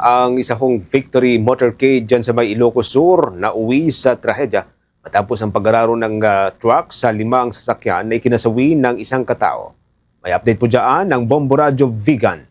ang isa hong victory motorcade dyan sa may Ilocos Sur na uwi sa trahedya matapos ang paggararo ng ah, truck sa limang sasakyan na ikinasawi ng isang katao. May update po dyan ng Bombo Radio Vegan.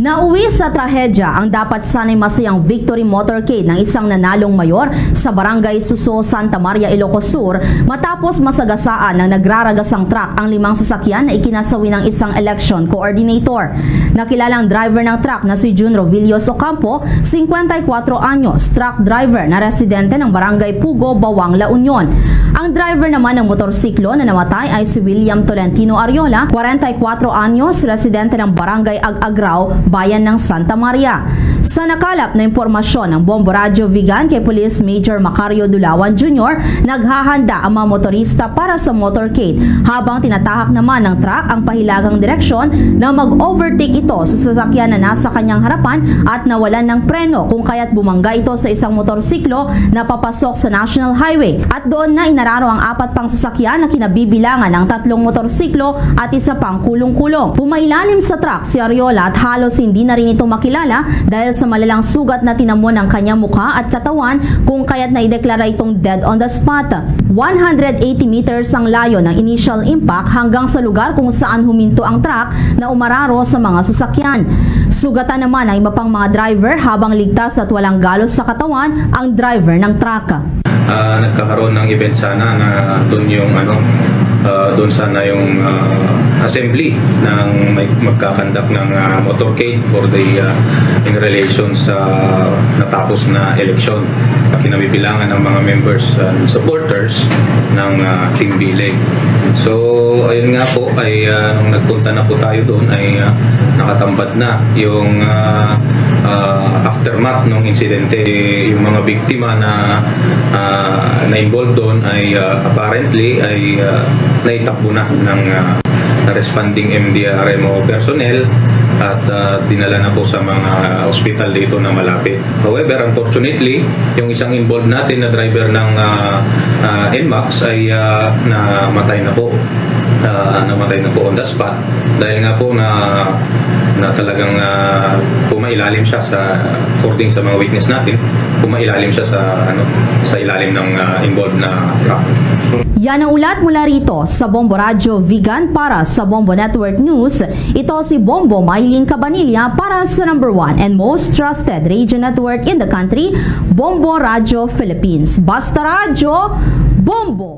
Nauwi sa trahedya ang dapat sanay masayang victory motorcade ng isang nanalong mayor sa barangay Suso, Santa Maria, Ilocos Sur matapos masagasaan ng nagraragasang truck ang limang sasakyan na ikinasawi ng isang election coordinator. Nakilalang driver ng truck na si Jun Rovillos Ocampo, 54 anyos, truck driver na residente ng barangay Pugo, Bawang, La Union. Ang driver naman ng motorsiklo na namatay ay si William Tolentino Ariola, 44 anyos, residente ng barangay Ag-Agraw, bayan ng Santa Maria. Sa nakalap na impormasyon ng Bombo Radio Vigan kay Police Major Macario Dulawan Jr., naghahanda ang mga motorista para sa motorcade habang tinatahak naman ng truck ang pahilagang direksyon na mag-overtake ito sa sasakyan na nasa kanyang harapan at nawalan ng preno kung kaya't bumangga ito sa isang motorsiklo na papasok sa National Highway at doon na inararo ang apat pang sasakyan na kinabibilangan ng tatlong motorsiklo at isa pang kulong-kulong. Pumailalim sa truck si Ariola at halos hindi na rin ito makilala dahil sa malalang sugat na tinamo ng kanyang mukha at katawan kung kaya't naideklara itong dead on the spot. 180 meters ang layo ng initial impact hanggang sa lugar kung saan huminto ang truck na umararo sa mga sasakyan. Sugatan naman ang iba mga driver habang ligtas at walang galos sa katawan ang driver ng truck. Ah, nagkakaroon ng event sana na doon yung ano ah, doon sana yung ah, assembly ng magkakandak ng ah, motorcade for the ah, in relation sa natapos na election kinabibilangan ng mga members and supporters ng ah, Team Bileg. So ayun nga po ay ah, nung nagpunta na po tayo doon ay ah, nakatambad na yung ah, ah, aftermath ng insidente yung mga biktima na ah, na-involved doon ay ah, apparently ay ah, naitakbo na ng ah, responding MDRMO personnel at ah, dinala na po sa mga ospital dito na malapit. However, unfortunately, yung isang involved natin na driver ng ah, ah, NMAX ay ah, namatay na po. Ah, namatay na po on the spot dahil nga po na na talagang uh, pumailalim siya sa according sa mga witness natin pumailalim siya sa ano sa ilalim ng ah, involved na truck Yan ang ulat mula rito sa Bombo Radio Vegan para sa Bombo Network News. Ito si Bombo Maylin Cabanilla para sa number one and most trusted radio network in the country, Bombo Radio Philippines. Basta Radio, Bombo!